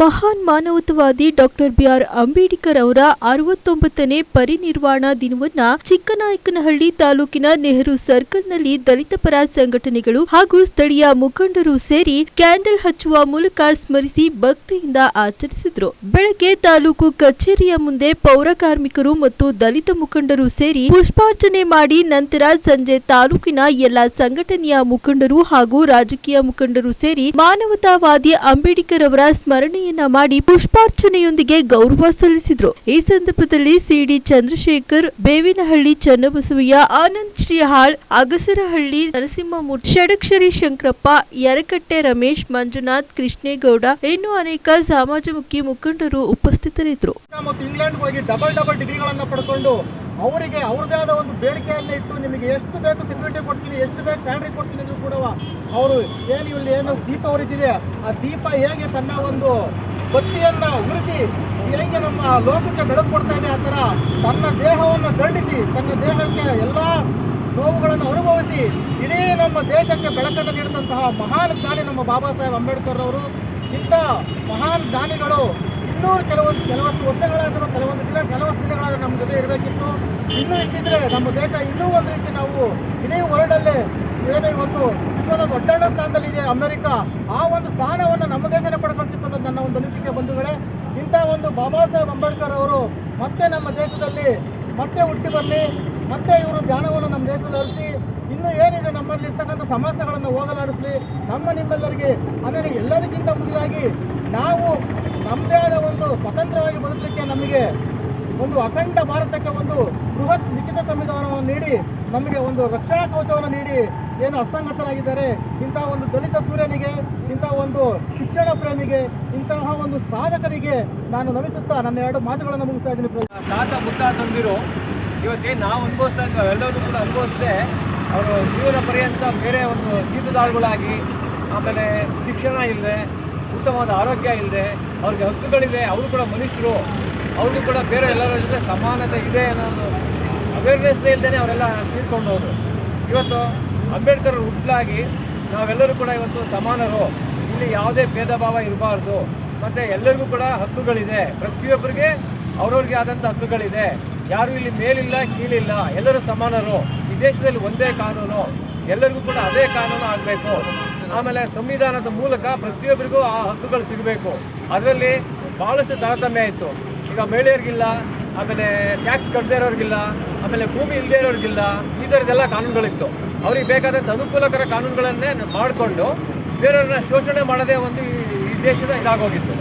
ಮಹಾನ್ ಮಾನವತವಾದಿ doctor B R Ambedkar ಅವರ ಅರವತ್ತೊಂಬತ್ತನೇ ಪರಿನಿರ್ವಾಣ ದಿನವನ್ನ ಚಿಕ್ಕನಾಯಕನಹಳ್ಳಿ ತಾಲೂಕಿನ ನೆಹರು ಸರ್ಕಲ್ನಲ್ಲಿ ದಲಿತ ಪರ ಸಂಘಟನೆಗಳು ಹಾಗೂ ಸ್ಥಳೀಯ ಮುಖಂಡರು ಸೇರಿ ಕ್ಯಾಂಡಲ್ ಹಚ್ಚುವ ಮೂಲಕ ಸ್ಮರಿಸಿ ಭಕ್ತಿಯಿಂದ ಆಚರಿಸಿದ್ರು. ಬೆಳಗ್ಗೆ ತಾಲೂಕು ಕಚೇರಿಯ ಮುಂದೆ ಪೌರ ಕಾರ್ಮಿಕರು ಮತ್ತು ದಲಿತ ಮುಖಂಡರು ಸೇರಿ ಪುಷ್ಪಾರ್ಚನೆ ಮಾಡಿ ನಂತರ ಸಂಜೆ ತಾಲೂಕಿನ ಎಲ್ಲಾ ಸಂಘಟನೆಯ ಮುಖಂಡರು ಹಾಗೂ ರಾಜಕೀಯ ಮುಖಂಡರು ಸೇರಿ ಮಾನವತಾವಾದಿ ಅಂಬೇಡ್ಕರ್ ಅವರ ಸ್ಮರಣೆಯನ್ನ ಮಾಡಿ ಪುಷ್ಪಾರ್ಚನೆಯೊಂದಿಗೆ ಗೌರವ ಸಲ್ಲಿಸಿದ್ರು. ಈ ಸಂದರ್ಭದಲ್ಲಿ ಸಿಡಿ ಚಂದ್ರಶೇಖರ್, ಬೇವಿನಹಳ್ಳಿ ಚನ್ನಬಸವಯ್ಯ, ಆನಂದ್ ಶ್ರೀಹಾಳ್, ಅಗಸರಹಳ್ಳಿ ನರಸಿಂಹಮೂರ್ತಿ, ಷಡಕ್ಷರಿ ಶಂಕರಪ್ಪ, ಯರಕಟ್ಟೆ ರಮೇಶ್, ಮಂಜುನಾಥ್, ಕೃಷ್ಣೇಗೌಡ ಇನ್ನೂ ಅನೇಕ ಸಮಾಜಮುಖಿ ಮುಖಂಡರು ಉಪಸ್ಥಿತರಿದ್ದರು. ಡಬಲ್ ಡಬಲ್ ಡಿಗ್ರಿಗಳನ್ನು ಪಡ್ಕೊಂಡು ಅವರಿಗೆ ಅವ್ರದೇ ಆದ ಒಂದು ಬೇಡಿಕೆಯನ್ನು ಇಟ್ಟು ನಿಮಗೆ ಎಷ್ಟು ಬೇಕು ಸೆಕ್ಯೂರಿಟಿ ಕೊಡ್ತೀನಿ, ಎಷ್ಟು ಬೇಕು ಸ್ಯಾಲ್ರಿ ಕೊಡ್ತೀನಿ ಅಂದ್ರೂ ಕೂಡ ಅವರು ಏನು ಇಲ್ಲಿ ಏನು ದೀಪ ಉರಿತಿದೆ, ಆ ದೀಪ ಹೇಗೆ ತನ್ನ ಒಂದು ಬತ್ತಿಯನ್ನ ಉರಿಸಿ, ಹೇಗೆ ನಮ್ಮ ಲೋಕಕ್ಕೆ ಬೆಳಕು ಕೊಡ್ತಾ ಇದೆ ಆ ಥರ ತನ್ನ ದೇಹವನ್ನು ದಂಡಿಸಿ, ತನ್ನ ದೇಹಕ್ಕೆ ಎಲ್ಲ ನೋವುಗಳನ್ನು ಅನುಭವಿಸಿ, ಇಡೀ ನಮ್ಮ ದೇಶಕ್ಕೆ ಬೆಳಕನ್ನು ನೀಡಿದಂತಹ ಮಹಾನ್ ಜ್ಞಾನಿ ನಮ್ಮ ಬಾಬಾ ಸಾಹೇಬ್ ಅಂಬೇಡ್ಕರ್ ಅವರು, ಇಂಥ ಮಹಾನ್ ಜ್ಞಾನಿಗಳು ಇನ್ನೂರು ಕೆಲವೊಂದು ಕೆಲವಷ್ಟು ವರ್ಷಗಳಾದರೂ, ಕೆಲವೊಂದು ದಿನ ಕೆಲವಷ್ಟು ದಿನಗಳಾದರೂ ನಮ್ಮ ಜೊತೆ ಇರಬೇಕಿತ್ತು. ಇನ್ನೂ ಇದ್ದಿದ್ರೆ ನಮ್ಮ ದೇಶ ಇನ್ನೂ ಒಂದು ರೀತಿ ನಾವು ಇಡೀ ವರ್ಲ್ಡಲ್ಲೇ ಏನು ಇವತ್ತು ವಿಶ್ವದ ದೊಡ್ಡಣ್ಣ ಸ್ಥಾನದಲ್ಲಿ ಇದೆ ಅಮೆರಿಕ. ಆ ಒಂದು ಸ್ಥಾನವನ್ನು ನಮ್ಮ ದೇಶನೇ ಪಡ್ಕೊಳ್ತಿತ್ತು ಅನ್ನೋದು ನನ್ನ ಒಂದು ಅನಿಸಿಕೆ ಬಂಧುಗಳೇ. ಇಂಥ ಒಂದು ಬಾಬಾ ಸಾಹೇಬ್ ಅಂಬೇಡ್ಕರ್ ಅವರು ಮತ್ತೆ ನಮ್ಮ ದೇಶದಲ್ಲಿ ಮತ್ತೆ ಹುಟ್ಟಿ ಬರಲಿ ಮತ್ತೆ ಇವರು ಜ್ಞಾನವನ್ನು ನಮ್ಮ ದೇಶದಲ್ಲಿ ಹರಿಸಿ ಇನ್ನು ಏನಿದೆ ನಮ್ಮಲ್ಲಿ ಇರ್ತಕ್ಕಂಥ ಸಮಸ್ಯೆಗಳನ್ನು ಹೋಗಲಾಡಿಸ್ಲಿ. ನಮ್ಮ ನಿಮ್ಮೆಲ್ಲರಿಗೆ, ಆಮೇಲೆ ಎಲ್ಲದಕ್ಕಿಂತ ಮುಖ್ಯವಾಗಿ ನಾವು ನಮ್ಮದೇ ಆದ ಒಂದು ಸ್ವತಂತ್ರವಾಗಿ ಬದುಕಲಿಕ್ಕೆ ನಮಗೆ ಒಂದು ಅಖಂಡ ಭಾರತಕ್ಕೆ ಒಂದು ಬೃಹತ್ ಲಿಖಿತ ಸಂವಿಧಾನವನ್ನು ನೀಡಿ, ನಮಗೆ ಒಂದು ರಕ್ಷಣಾ ಕವಚವನ್ನು ನೀಡಿ ಏನು ಹಸ್ತಂಗತರಾಗಿದ್ದಾರೆ ಇಂತಹ ಒಂದು ದಲಿತ ಸೂರ್ಯನಿಗೆ ಇಂತಹ ಒಂದು ಶಿಕ್ಷಣ ಪ್ರೇಮಿಗೆ, ಇಂತಹ ಒಂದು ಸಾಧಕರಿಗೆ ನಾನು ನಮಿಸುತ್ತಾ ನನ್ನ ಎರಡು ಮಾತುಗಳನ್ನು ಮುಗಿಸ್ತಾ ಇದ್ದೀನಿ ತಾತ ತಾತ ಮುತ್ತಾತಂದಿರು ಇವತ್ತೇನು ನಾವು ಅನುಭವಿಸ್ತಾ ಇದ್ದೀವಿ ಎಲ್ಲರೂ ಕೂಡ ಅನುಭವಿಸದೆ. ಅವರು ಜೀವನ ಪರ್ಯಂತ ಬೇರೆ ಒಂದು ಜೀತದಾಳುಗಳಾಗಿ ಆಮೇಲೆ ಶಿಕ್ಷಣ ಇಲ್ಲದೆ ಉತ್ತಮವಾದ ಆರೋಗ್ಯ ಇಲ್ಲದೆ ಅವ್ರಿಗೆ ಹಕ್ಕುಗಳಿವೆ, ಅವರು ಕೂಡ ಮನುಷ್ಯರು ಅವ್ರಿಗೂ ಕೂಡ ಬೇರೆ ಎಲ್ಲರ ಜೊತೆ ಸಮಾನತೆ ಇದೆ ಅನ್ನೋದು ಅವೇರ್ನೆಸ್ ಇಲ್ಲದೇ ಅವರೆಲ್ಲ ತಿಳ್ಕೊಂಡು ಹೋದರು. ಇವತ್ತು ಅಂಬೇಡ್ಕರ್ ಹುಟ್ಟಲಾಗಿ ನಾವೆಲ್ಲರೂ ಕೂಡ ಇವತ್ತು ಸಮಾನರು. ಇಲ್ಲಿ ಯಾವುದೇ ಭೇದ ಭಾವ ಇರಬಾರ್ದು. ಮತ್ತು ಎಲ್ಲರಿಗೂ ಕೂಡ ಹಕ್ಕುಗಳಿದೆ. ಪ್ರತಿಯೊಬ್ಬರಿಗೆ ಅವ್ರವ್ರಿಗೆ ಆದಂಥ ಹಕ್ಕುಗಳಿದೆ. ಯಾರು ಇಲ್ಲಿ ಮೇಲಿಲ್ಲ, ಕೀಳಿಲ್ಲ. ಎಲ್ಲರೂ ಸಮಾನರು. ಈ ದೇಶದಲ್ಲಿ ಒಂದೇ ಕಾನೂನು. ಎಲ್ಲರಿಗೂ ಕೂಡ ಅದೇ ಕಾನೂನು ಆಗಬೇಕು. ಆಮೇಲೆ ಸಂವಿಧಾನದ ಮೂಲಕ ಪ್ರತಿಯೊಬ್ಬರಿಗೂ ಆ ಹಕ್ಕುಗಳು ಸಿಗಬೇಕು. ಅದರಲ್ಲಿ ಭಾಳಷ್ಟು ತಾರತಮ್ಯ ಇತ್ತು. ಈಗ ಮಹಿಳೆಯರಿಗಿಲ್ಲ, ಆಮೇಲೆ ಟ್ಯಾಕ್ಸ್ ಕಟ್ಟದೇ ಇರೋರಿಗಿಲ್ಲ, ಆಮೇಲೆ ಭೂಮಿ ಇಲ್ಲದೇ ಇರೋರಿಗಿಲ್ಲ, ಈ ಥರದ್ದೆಲ್ಲ ಕಾನೂನುಗಳಿತ್ತು. ಅವ್ರಿಗೆ ಬೇಕಾದಂಥ ಅನುಕೂಲಕರ ಕಾನೂನುಗಳನ್ನೇ ಮಾಡಿಕೊಂಡು ಬೇರೆಯವ್ರನ್ನ ಶೋಷಣೆ ಮಾಡದೇ ಒಂದು ಈ ದೇಶದ ಇದಾಗೋಗಿತ್ತು.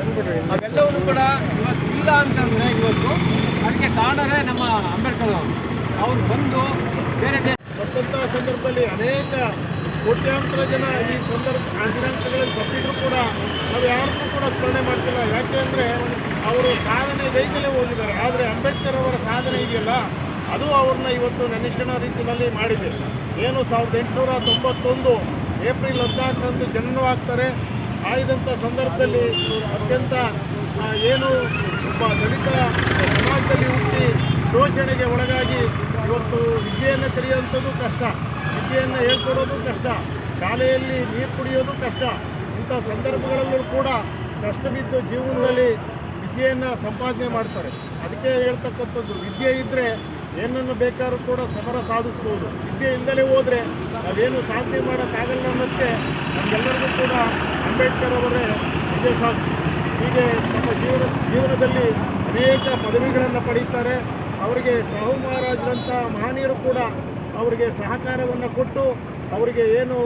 ಅವೆಲ್ಲವೂ ಕೂಡ ಇವತ್ತು ಇಲ್ಲ ಅಂತಂದರೆ ಇವತ್ತು ಅದಕ್ಕೆ ಕಾರಣವೇ ನಮ್ಮ ಅಂಬೇಡ್ಕರ್ ಅವರು. ಅವ್ರು ಬಂದು ಬೇರೆ ದೇಶ ಕೊಟ್ಟಂತಹ ಸಂದರ್ಭದಲ್ಲಿ ಅನೇಕ ಕೋಟ್ಯಾಂತರ ಜನ ಈ ಸಂದರ್ಭ ಆ ದಿನಾಂಕಗಳಲ್ಲಿ ಸತ್ತಿದ್ರು ಕೂಡ ನಾವು ಯಾರನ್ನೂ ಕೂಡ ಸ್ಮರಣೆ ಮಾಡ್ತಿಲ್ಲ. ಯಾಕೆ ಅಂದರೆ ಅವರು ಸಾಧನೆ ವೈಕಲ್ಯ ಹೋಗಿದ್ದಾರೆ. ಆದರೆ ಅಂಬೇಡ್ಕರ್ ಅವರ ಸಾಧನೆ ಇದೆಯಲ್ಲ, ಅದು ಅವ್ರನ್ನ ಇವತ್ತು ನೆನೆಸಿನ ರೀತಿಯಲ್ಲಿ ಮಾಡಿದೆ. ಏನು ಸಾವಿರದ ಎಂಟುನೂರ ತೊಂಬತ್ತೊಂದು ಏಪ್ರಿಲ್ ಹದಿನಾಲ್ಕರಂದು ಜನನವಾಗ್ತಾರೆ ಆಯ್ದಂಥ ಸಂದರ್ಭದಲ್ಲಿ ಅತ್ಯಂತ ಏನು ಒಬ್ಬ ದಲಿತ ಸಮಾಜದಲ್ಲಿ ಹುಟ್ಟಿ ಶೋಷಣೆಗೆ ಒಳಗಾಗಿ ಇವತ್ತು ವಿದ್ಯೆಯನ್ನು ಕಲಿಯುವಂಥದ್ದು ಕಷ್ಟ. ವಿದ್ಯೆಯನ್ನು ಹೇಳ್ಕೊಡೋದು ಕಷ್ಟ. ಶಾಲೆಯಲ್ಲಿ ನೀರು ಕುಡಿಯೋದು ಕಷ್ಟ. ಇಂಥ ಸಂದರ್ಭಗಳಲ್ಲೂ ಕೂಡ ಕಷ್ಟ ಬಿದ್ದು ಜೀವನದಲ್ಲಿ ವಿದ್ಯೆಯನ್ನು ಸಂಪಾದನೆ ಮಾಡ್ತಾರೆ. ಅದಕ್ಕೆ ಹೇಳ್ತಕ್ಕಂಥದ್ದು, ವಿದ್ಯೆ ಇದ್ದರೆ ಏನನ್ನು ಬೇಕಾದ್ರೂ ಕೂಡ ಸಮರ ಸಾಧಿಸ್ಬೋದು. ವಿದ್ಯೆ ಇಲ್ಲದೆ ಹೋದರೆ ನಾವೇನು ಸಾಧನೆ ಮಾಡೋಕ್ಕಾಗಲ್ಲ ಅನ್ನೋಕ್ಕೆ ನಮಗೆಲ್ಲರಿಗೂ ಕೂಡ ಅಂಬೇಡ್ಕರ್ ಅವರೇ ವಿಜಯ ಸಾಕ್ಷಿ ಹೀಗೆ ನಮ್ಮ ಜೀವನ, ಜೀವನದಲ್ಲಿ ಅನೇಕ ಪದವಿಗಳನ್ನು ಪಡೀತಾರೆ. ಅವರಿಗೆ ಸಾಹು ಮಹಾರಾಜರಂಥ ಮಹನೀಯರು ಕೂಡ ಅವರಿಗೆ ಸಹಕಾರವನ್ನು ಕೊಟ್ಟು, ಅವರಿಗೆ ಏನು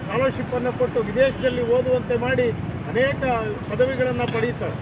ಸ್ಕಾಲರ್ಶಿಪ್ಪನ್ನು ಕೊಟ್ಟು ವಿದೇಶದಲ್ಲಿ ಓದುವಂತೆ ಮಾಡಿ ಅನೇಕ ಪದವಿಗಳನ್ನು ಪಡೆಯುತ್ತಾರೆ.